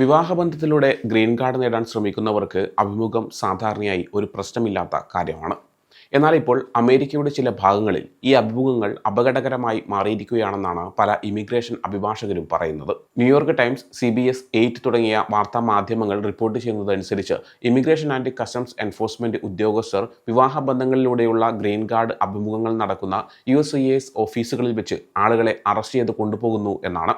വിവാഹബന്ധത്തിലൂടെ green card നേടാൻ ശ്രമിക്കുന്നവർക്ക് അഭിമുഖം സാധാരണയായി ഒരു പ്രശ്നമില്ലാത്ത കാര്യമാണ്. എന്നാൽ ഇപ്പോൾ അമേരിക്കയുടെ ചില ഭാഗങ്ങളിൽ ഈ അഭിമുഖങ്ങൾ അപകടകരമായി മാറിയിരിക്കുകയാണെന്നാണ് പല ഇമിഗ്രേഷൻ അഭിഭാഷകരും പറയുന്നത്. New York Times C B S eight തുടങ്ങിയ വാർത്താ മാധ്യമങ്ങൾ റിപ്പോർട്ട് ചെയ്യുന്നതനുസരിച്ച് ഇമിഗ്രേഷൻ ആൻഡ് കസ്റ്റംസ് എൻഫോഴ്സ്മെന്റ് ഉദ്യോഗസ്ഥർ വിവാഹ ബന്ധങ്ങളിലൂടെയുള്ള ഗ്രീൻ കാർഡ് അഭിമുഖങ്ങൾ നടക്കുന്ന യു എസ് ഐ എസ് ഓഫീസുകളിൽ വെച്ച് ആളുകളെ അറസ്റ്റ് ചെയ്ത് കൊണ്ടുപോകുന്നു എന്നാണ്.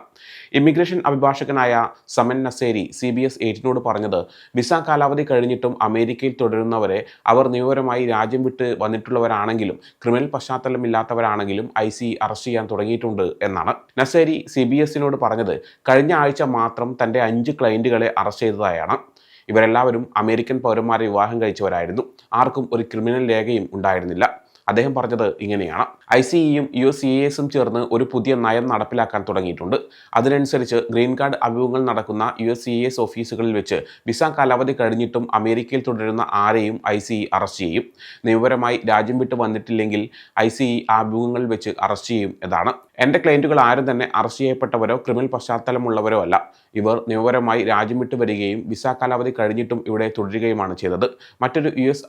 ഇമിഗ്രേഷൻ അഭിഭാഷകനായ സമൻ നസേരി സി ബി എസ് എയ്റ്റിനോട് പറഞ്ഞത് വിസ കാലാവധി കഴിഞ്ഞിട്ടും അമേരിക്കയിൽ തുടരുന്നവരെ അവർ നിയമപരമായി രാജ്യം വിട്ട് വന്നിട്ടുള്ളവരാണെങ്കിലും ക്രിമിനൽ പശ്ചാത്തലമില്ലാത്തവരാണെങ്കിലും ഐ സി അറസ്റ്റ് ചെയ്യാൻ തുടങ്ങിയിട്ടുണ്ട് എന്നാണ്. നസേരി സി ബി എസിനോട് പറഞ്ഞത് കഴിഞ്ഞ ആഴ്ച മാത്രം തന്റെ അഞ്ച് ക്ലയന്റുകളെ അറസ്റ്റ് ചെയ്തതായാണ്. ഇവരെല്ലാവരും അമേരിക്കൻ പൗരന്മാരെ വിവാഹം കഴിച്ചവരായിരുന്നു. ആർക്കും ഒരു ക്രിമിനൽ രേഖയും ഉണ്ടായിരുന്നില്ല. അദ്ദേഹം പറഞ്ഞത് ഇങ്ങനെയാണ്. ഐ സി ഇയും യു എസ് സി എസും ചേർന്ന് ഒരു പുതിയ നയം നടപ്പിലാക്കാൻ തുടങ്ങിയിട്ടുണ്ട്. അതിനനുസരിച്ച് ഗ്രീൻ കാർഡ് അഭിമുഖങ്ങൾ നടക്കുന്ന യു എസ് സി എസ് ഓഫീസുകളിൽ വെച്ച് വിസ കാലാവധി കഴിഞ്ഞിട്ടും അമേരിക്കയിൽ തുടരുന്ന ആരെയും ഐ സി ഇ അറസ്റ്റ് ചെയ്യും. നിയമപരമായി രാജ്യം വിട്ട് വന്നിട്ടില്ലെങ്കിൽ ഐ സി ആ അഭിമുഖങ്ങളിൽ വെച്ച് അറസ്റ്റ് ചെയ്യും എന്നാണ്. എന്റെ ക്ലയന്റുകൾ ആരും തന്നെ അറസ്റ്റ് ചെയ്യപ്പെട്ടവരോ ക്രിമിനൽ പശ്ചാത്തലമുള്ളവരോ അല്ല. ഇവർ നിയമപരമായി രാജ്യം വിട്ട് വരികയും വിസ കാലാവധി കഴിഞ്ഞിട്ടും ഇവിടെ തുടരുകയുമാണ് ചെയ്തത്. മറ്റൊരു യു എസ്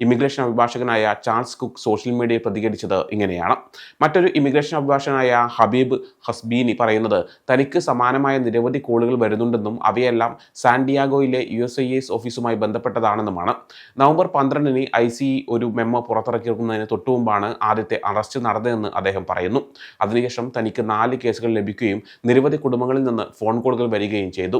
ഇമിഗ്രേഷൻ അഭിഭാഷകനായ ചാൾസ് കുക്ക് സോഷ്യൽ മീഡിയയിൽ പ്രതികരിച്ചത് ഇങ്ങനെയാണ്. മറ്റൊരു ഇമിഗ്രേഷൻ അഭിഭാഷകനായ ഹബീബ് ഹസ്ബീനി പറയുന്നത് തനിക്ക് സമാനമായ നിരവധി കോളുകൾ വരുന്നുണ്ടെന്നും അവയെല്ലാം സാൻഡിയാഗോയിലെ യു എസ് ഐ എസ് ഓഫീസുമായി ബന്ധപ്പെട്ടതാണെന്നുമാണ്. നവംബർ പന്ത്രണ്ടിന് ഐ സി ഒരു മെമ്മോ പുറത്തിറക്കിയിരിക്കുന്നതിന് തൊട്ടുമുമ്പാണ് ആദ്യത്തെ അറസ്റ്റ് നടന്നതെന്ന് അദ്ദേഹം പറയുന്നു. അതിനുശേഷം തനിക്ക് നാല് കേസുകൾ ലഭിക്കുകയും നിരവധി കുടുംബങ്ങളിൽ നിന്ന് ഫോൺ കോളുകൾ വരികയും ചെയ്തു.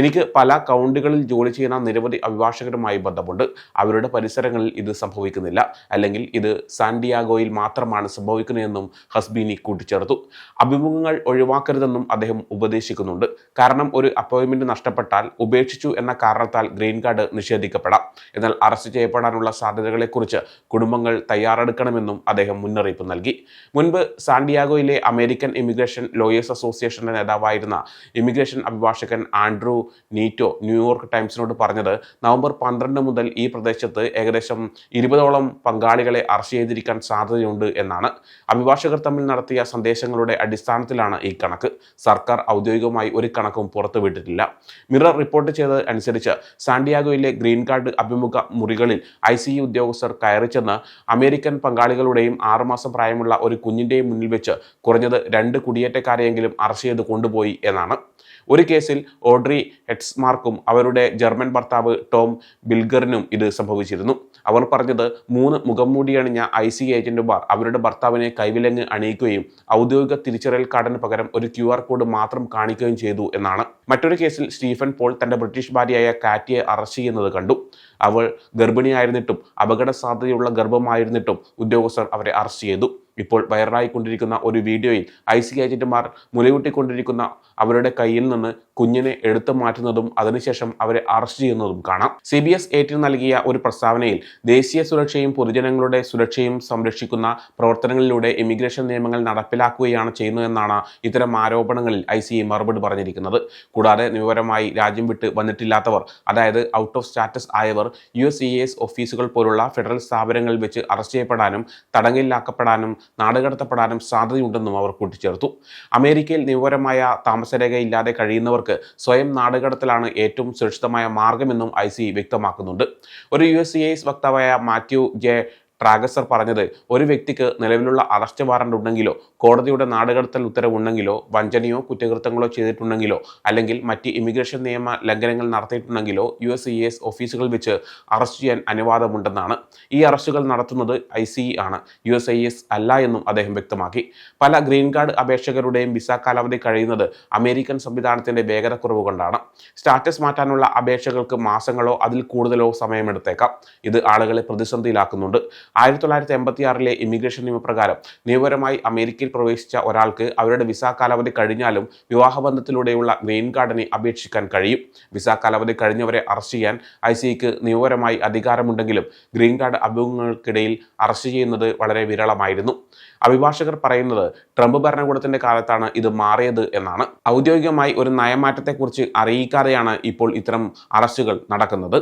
എനിക്ക് പല കൗണ്ടുകളിൽ ജോലി ചെയ്യുന്ന നിരവധി അഭിഭാഷകരുമായി ബന്ധമുണ്ട്. അവരുടെ പരിസരങ്ങളിൽ ഇത് സംഭവിക്കുന്നില്ല. അല്ലെങ്കിൽ ഇത് സാന്റിയാഗോയിൽ മാത്രമാണ് സംഭവിക്കുന്നതെന്നും ഹസ്ബീനി കൂട്ടിച്ചേർത്തു. അഭിമുഖങ്ങൾ ഒഴിവാക്കരുതെന്നും അദ്ദേഹം ഉപദേശിക്കുന്നുണ്ട്. കാരണം ഒരു അപ്പോയിൻമെന്റ് നഷ്ടപ്പെട്ടാൽ ഉപേക്ഷിച്ചു എന്ന കാരണത്താൽ ഗ്രീൻ കാർഡ് നിഷേധിക്കപ്പെടാം. എന്നാൽ അറസ്റ്റ് ചെയ്യപ്പെടാനുള്ള സാധ്യതകളെക്കുറിച്ച് കുടുംബങ്ങൾ തയ്യാറെടുക്കണമെന്നും അദ്ദേഹം മുന്നറിയിപ്പ് നൽകി. മുൻപ് സാന്റിയാഗോയിലെ അമേരിക്കൻ ഇമിഗ്രേഷൻ ലോയേഴ്സ് അസോസിയേഷന്റെ നേതാവായിരുന്ന ഇമിഗ്രേഷൻ അഭിഭാഷകൻ ആൻഡ്രൂ നീറ്റോ ന്യൂയോർക്ക് ടൈംസിനോട് പറഞ്ഞത് നവംബർ പന്ത്രണ്ട് മുതൽ ഈ പ്രദേശത്ത് ഏകദേശം ഇരുപതോളം പങ്കാളികളെ അറസ്റ്റ് ചെയ്തിരിക്കാൻ സാധ്യതയുണ്ട് എന്നാണ് അഭിഭാഷകർ തമ്മിൽ നടത്തിയ സന്ദേശങ്ങളുടെ അടിസ്ഥാനത്തിലാണ് ഈ കണക്ക്. സർക്കാർ ഔദ്യോഗികമായി ഒരു കണക്കും പുറത്തുവിട്ടിട്ടില്ല. മിറർ റിപ്പോർട്ട് ചെയ്തത് അനുസരിച്ച് സാന്റിയാഗോയിലെ ഗ്രീൻ കാർഡ് അഭിമുഖ മുറികളിൽ ഐ സി ഉദ്യോഗസ്ഥർ കയറിച്ചെന്ന് അമേരിക്കൻ പങ്കാളികളുടെയും ആറുമാസം പ്രായമുള്ള ഒരു കുഞ്ഞിന്റെയും മുന്നിൽ വെച്ച് കുറഞ്ഞത് രണ്ട് കുടിയേറ്റക്കാരെയെങ്കിലും അറസ്റ്റ് ചെയ്ത് കൊണ്ടുപോയി എന്നാണ്. ഒരു കേസിൽ ഓഡ്രി ഹെഡ്സ്മാർക്കും അവരുടെ ജർമ്മൻ ഭർത്താവ് ടോം ബിൽഗറിനും ഇത് സംഭവിച്ചിരുന്നു. അവർ പറഞ്ഞത് മൂന്ന് മുഖംമൂടി അണിഞ്ഞ ഐ സി ഏജന്റുമാർ അവരുടെ ഭർത്താവിനെ കൈവിലങ്ങ് അണിയിക്കുകയും ഔദ്യോഗിക തിരിച്ചറിയൽ കാർഡിന് പകരം ഒരു ക്യു ആർ കോഡ് മാത്രം കാണിക്കുകയും ചെയ്തു എന്നാണ്. മറ്റൊരു കേസിൽ സ്റ്റീഫൻ പോൾ തന്റെ ബ്രിട്ടീഷ് ഭാര്യയായ കാറ്റിയെ അറസ്റ്റ് ചെയ്യുന്നത് കണ്ടു. അവൾ ഗർഭിണിയായിരുന്നിട്ടും അപകട സാധ്യതയുള്ള ഗർഭമായിരുന്നിട്ടും ഉദ്യോഗസ്ഥർ അവരെ അറസ്റ്റ് ചെയ്തു. ഇപ്പോൾ വൈറലായിക്കൊണ്ടിരിക്കുന്ന ഒരു വീഡിയോയിൽ ഐ സി ഏജന്റുമാർ മുലയൂട്ടിക്കൊണ്ടിരിക്കുന്ന അവരുടെ കയ്യിൽ നിന്ന് കുഞ്ഞിനെ എടുത്തു മാറ്റുന്നതും അതിനുശേഷം അവരെ അറസ്റ്റ് ചെയ്യുന്നതും കാണാം. സി ബി എസ് എയ്റ്റിന് നൽകിയ ഒരു പ്രസ്താവനയിൽ ദേശീയ സുരക്ഷയും പൊതുജനങ്ങളുടെ സുരക്ഷയും സംരക്ഷിക്കുന്ന പ്രവർത്തനങ്ങളിലൂടെ ഇമിഗ്രേഷൻ നിയമങ്ങൾ നടപ്പിലാക്കുകയാണ് ചെയ്യുന്നതെന്നാണ് ഇത്തരം ആരോപണങ്ങളിൽ ഐ സി മറുപടി പറഞ്ഞിരിക്കുന്നത്. കൂടാതെ നിയമപരമായി രാജ്യം വിട്ട് വന്നിട്ടില്ലാത്തവർ അതായത് ഔട്ട് ഓഫ് സ്റ്റാറ്റസ് ആയവർ യു എസ് ഇ എസ് ഓഫീസുകൾ പോലുള്ള ഫെഡറൽ സ്ഥാപനങ്ങളിൽ വെച്ച് അറസ്റ്റ് ചെയ്യപ്പെടാനും തടങ്കലിലാക്കപ്പെടാനും നാടുകടത്തപ്പെടാനും സാധ്യതയുണ്ടെന്നും അവർ കൂട്ടിച്ചേർത്തു. അമേരിക്കയിൽ നിയമപരമായ താമസരേഖയില്ലാതെ കഴിയുന്നവർക്ക് സ്വയം നാടുകടത്തലാണ് ഏറ്റവും സുരക്ഷിതമായ മാർഗമെന്നും ഐ സി വ്യക്തമാക്കുന്നുണ്ട്. ഒരു യു എസ് സി എസ് വക്താവായ മാത്യു ജെ ട്രാഗസർ പറഞ്ഞത് ഒരു വ്യക്തിക്ക് നിലവിലുള്ള അറസ്റ്റ് വാറണ്ട് ഉണ്ടെങ്കിലോ കോടതിയുടെ നാടുകടത്തൽ ഉത്തരവുണ്ടെങ്കിലോ വഞ്ചനയോ കുറ്റകൃത്യങ്ങളോ ചെയ്തിട്ടുണ്ടെങ്കിലോ അല്ലെങ്കിൽ മറ്റ് ഇമിഗ്രേഷൻ നിയമ ലംഘനങ്ങൾ നടത്തിയിട്ടുണ്ടെങ്കിലോ യു എസ് ഇ എസ് ഓഫീസുകൾ വെച്ച് അറസ്റ്റ് ചെയ്യാൻ അനുവാദമുണ്ടെന്നാണ്. ഈ അറസ്റ്റുകൾ നടത്തുന്നത് ഐ സി ആണ് യു എസ് ഐ എസ് അല്ല എന്നും അദ്ദേഹം വ്യക്തമാക്കി. പല ഗ്രീൻ കാർഡ് അപേക്ഷകരുടെയും വിസ കാലാവധി കഴിയുന്നത് അമേരിക്കൻ സംവിധാനത്തിന്റെ വേഗതക്കുറവ് കൊണ്ടാണ്. സ്റ്റാറ്റസ് മാറ്റാനുള്ള അപേക്ഷകൾക്ക് മാസങ്ങളോ അതിൽ കൂടുതലോ സമയമെടുത്തേക്കാം. ഇത് ആളുകളെ പ്രതിസന്ധിയിലാക്കുന്നുണ്ട്. ആയിരത്തി തൊള്ളായിരത്തി എൺപത്തി ആറിലെ ഇമിഗ്രേഷൻ നിയമപ്രകാരം നിയമപരമായി അമേരിക്കയിൽ പ്രവേശിച്ച ഒരാൾക്ക് അവരുടെ വിസ കാലാവധി കഴിഞ്ഞാലും വിവാഹബന്ധത്തിലൂടെയുള്ള ഗ്രീൻ കാർഡിനെ അപേക്ഷിക്കാൻ കഴിയും. വിസ കാലാവധി കഴിഞ്ഞവരെ അറസ്റ്റ് ചെയ്യാൻ ഐ സിക്ക് നിയമപരമായി അധികാരമുണ്ടെങ്കിലും ഗ്രീൻ കാർഡ് അഭിമുഖങ്ങൾക്കിടയിൽ അറസ്റ്റ് ചെയ്യുന്നത് വളരെ വിരളമായിരുന്നു. അഭിഭാഷകർ പറയുന്നത് ട്രംപ് ഭരണകൂടത്തിന്റെ കാലത്താണ് ഇത് മാറിയത് എന്നാണ്. ഔദ്യോഗികമായി ഒരു നയമാറ്റത്തെക്കുറിച്ച് അറിയിക്കാതെയാണ് ഇപ്പോൾ ഇത്തരം അറസ്റ്റുകൾ നടക്കുന്നത്.